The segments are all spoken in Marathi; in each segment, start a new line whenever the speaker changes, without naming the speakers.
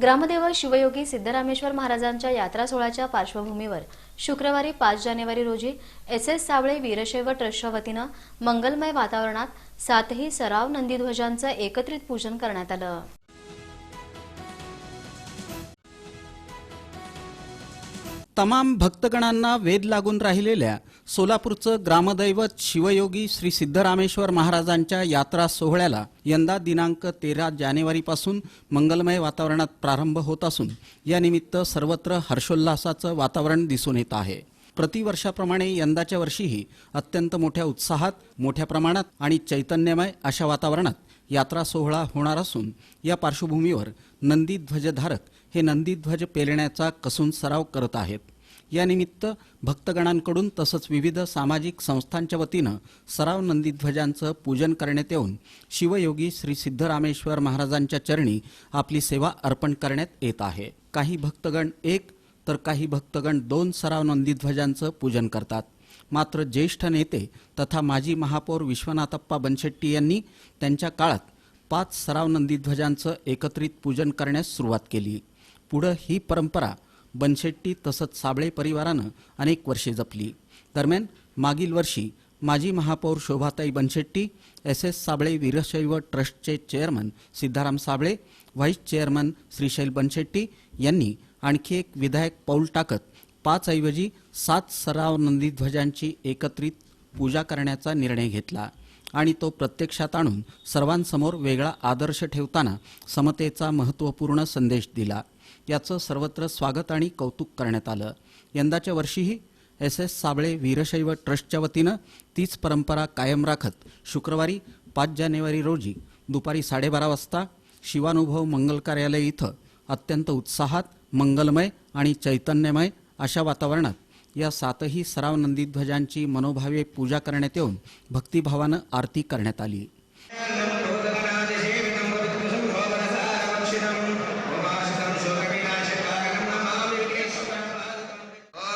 ग्रामदेव शिवयोगी सिद्धरामेश्वर महाराजांच्या यात्रा सोहळ्याच्या पार्श्वभूमीवर शुक्रवारी पाच जानेवारी रोजी एस एस सावळे वीरशैव ट्रस्टच्या वतीनं मंगलमय वातावरणात सातही सराव नंदीध्वजांचं एकत्रित पूजन करण्यात आलं.
तमाम भक्तगणांना वेद लागून राहिलेल्या सोलापूरचं ग्रामदैवत शिवयोगी श्री सिद्धरामेश्वर महाराजांच्या यात्रा सोहळ्याला यंदा दिनांक तेरा जानेवारीपासून मंगलमय वातावरणात प्रारंभ होत असून यानिमित्त सर्वत्र हर्षोल्लासाचं वातावरण दिसून येत आहे. प्रतिवर्षाप्रमाणे यंदाच्या वर्षीही अत्यंत मोठ्या उत्साहात मोठ्या प्रमाणात आणि चैतन्यमय अशा वातावरणात यात्रा सोहळा होणार असून या पार्श्वभूमीवर नंदीध्वजधारक हे नंदीध्वज पेलण्याचा कसून सराव करत आहेत. यानिमित्त भक्तगणांकडून तसंच विविध सामाजिक संस्थांच्या वतीनं सराव नंदीध्वजांचं पूजन करण्यात येऊन शिवयोगी श्री सिद्धरामेश्वर महाराजांच्या चरणी आपली सेवा अर्पण करण्यात येत आहे. काही भक्तगण एक तर काही भक्तगण दोन सराव नंदीध्वजांचं पूजन करतात. मात्र ज्येष्ठ नेते तथा माजी महापौर विश्वनाथप्पा बनशेट्टी यांनी त्यांच्या काळात पाच सराव नंदीध्वजांचं एकत्रित पूजन करण्यास सुरुवात केली. पुढं ही परंपरा बनशेट्टी तसंच साबळे परिवारानं अनेक वर्षे जपली. दरम्यान मागील वर्षी माजी महापौर शोभाताई बनशेट्टी एस एस साबळे वीरशैव ट्रस्टचे chairman Siddharam Sable vice chairman Shrishail Banshetti यांनी आणखी एक विधायक पाऊल टाकत पाचऐवजी सात सराव नंदीध्वजांची एकत्रित पूजा करण्याचा निर्णय घेतला आणि तो प्रत्यक्षात आणून सर्वांसमोर वेगळा आदर्श ठेवताना समतेचा महत्त्वपूर्ण संदेश दिला. याचं सर्वत्र स्वागत आणि कौतुक करण्यात आलं. यंदाच्या वर्षीही एस एस साबळे वीरशैव ट्रस्टच्या वतीनं तीच परंपरा कायम राखत शुक्रवारी पाच जानेवारी रोजी दुपारी साडेबारा वाजता शिवानुभव मंगल कार्यालय इथं अत्यंत उत्साहात मंगलमय आणि चैतन्यमय अशा वातावरणात या सातही सराव नंदीध्वजांची मनोभावे पूजा करण्यात येऊन भक्तिभावानं आरती करण्यात आली.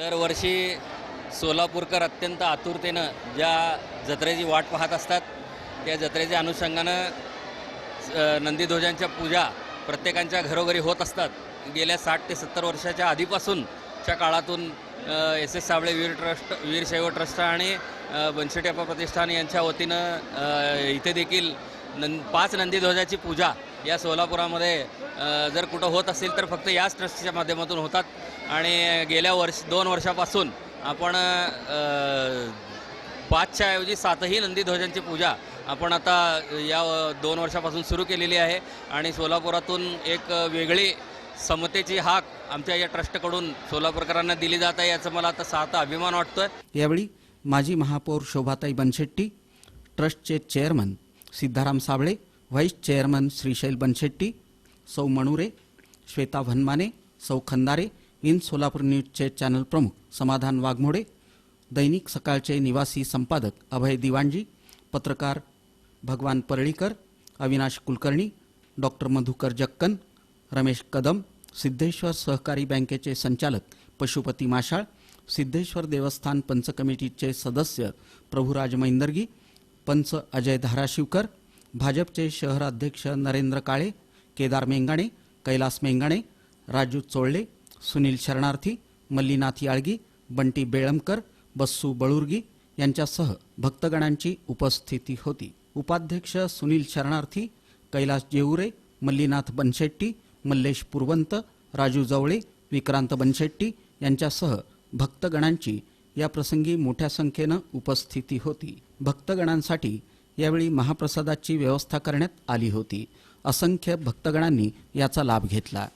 दरवर्षी सोलापूरकर अत्यंत आतुरतेनं ज्या जत्रेची वाट पाहत असतात त्या जत्रेच्या अनुषंगानं नंदीध्वजांच्या पूजा प्रत्येकांच्या घरोघरी होत असतात. गेल्या साठ ते सत्तर वर्षाच्या आधीपासूनच्या काळातून S S Sable Veer trust Veershaiv trust आणि बनशेटेपा प्रतिष्ठान यांच्या वतीनं इथे देखील नं पाच नंदीध्वजाची पूजा या सोलापुरामध्ये जर कुठं होत असेल तर फक्त याच ट्रस्टच्या माध्यमातून होतात. आणि गेल्या वर्ष दोन वर्षापासून आपण पाचच्या ऐवजी सातही नंदीध्वजांची पूजा आपण आता या दोन वर्षापासून सुरू केलेली आहे. आणि सोलापुरातून एक वेगळी समतेची हाक आमच्या या ट्रस्टकडून सोलापूरकरांना दिली जात आहे याचं मला आता साता अभिमान वाटतोय.
यावेळी माजी महापौर शोभाताई बनशेट्टी ट्रस्टचे chairman Siddharam Sable vice chairman Shrishail Banshetti सौ मणुरे श्वेता भनमाने सौ खंदारे इन सोलापूर न्यूजचे चॅनल प्रमुख समाधान वाघमोडे दैनिक सकाळचे निवासी संपादक अभय दिवाणजी पत्रकार भगवान परळीकर अविनाश कुलकर्णी डॉक्टर मधुकर जक्कन रमेश कदम सिद्धेश्वर सहकारी बँकेचे संचालक पशुपती माशाळ सिद्धेश्वर देवस्थान पंच कमिटीचे सदस्य प्रभुराज मैंदर्गी पंच अजय धाराशिवकर भाजपचे शहराध्यक्ष नरेंद्र काळे केदार मेंगाणे कैलास मेंगाणे राजू चोळले सुनील शरणार्थी मल्लीनाथ याळगी बंटी बेळमकर बस्सू बळुर्गी यांच्यासह भक्तगणांची उपस्थिती होती. उपाध्यक्ष सुनील शरणार्थी कैलास जेऊरे मल्लीनाथ बनशेट्टी मल्लेश पुरवंत राजू जवळे विक्रांत बनशेट्टी यांच्यासह भक्तगणांची या प्रसंगी मोठ्या संख्येनं उपस्थिती होती. भक्तगणांसाठी यावेळी महाप्रसादाची व्यवस्था करण्यात आली होती. असंख्य भक्तगणांनी याचा लाभ घेतला.